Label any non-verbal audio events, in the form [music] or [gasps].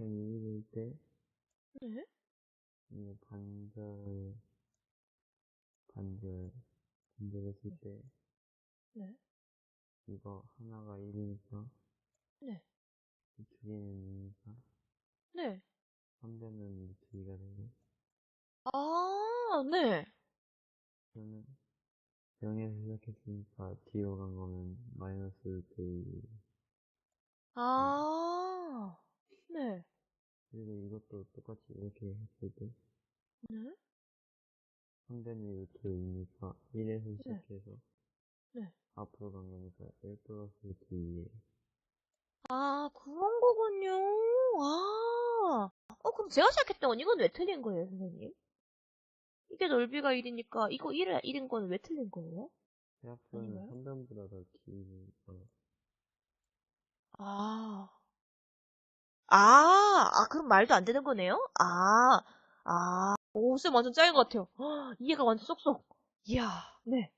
갱일 때 네? 이 관절 관절 관절했을 때 네? 이거 하나가 1인칭 네? 두 개는 2인칭 네? 3대는 2가 되고 아, 네. 그러면 0에서 시작했으니까 뒤로 간 거면 마이너스 그 아, 이것도 똑같이 이렇게 했을 때 네. 3배는 루트 2니까 1에서 시작해서 네. 앞으로 간 거니까 1 플러스 2에 아, 그런 거군요. 아. 어, 그럼 제가 시작했던 건 이건 왜 틀린 거예요, 선생님? 이게 넓이가 1이니까 이거 1, 1인 거는 왜 틀린 거예요? 아닌가요? 3변보다 더 기니까 아. 아, 아, 그럼 말도 안 되는 거네요? 아, 아. 오, 쌤 완전 짱인 것 같아요. 헉, [gasps] 이해가 완전 쏙쏙. 이야, 네.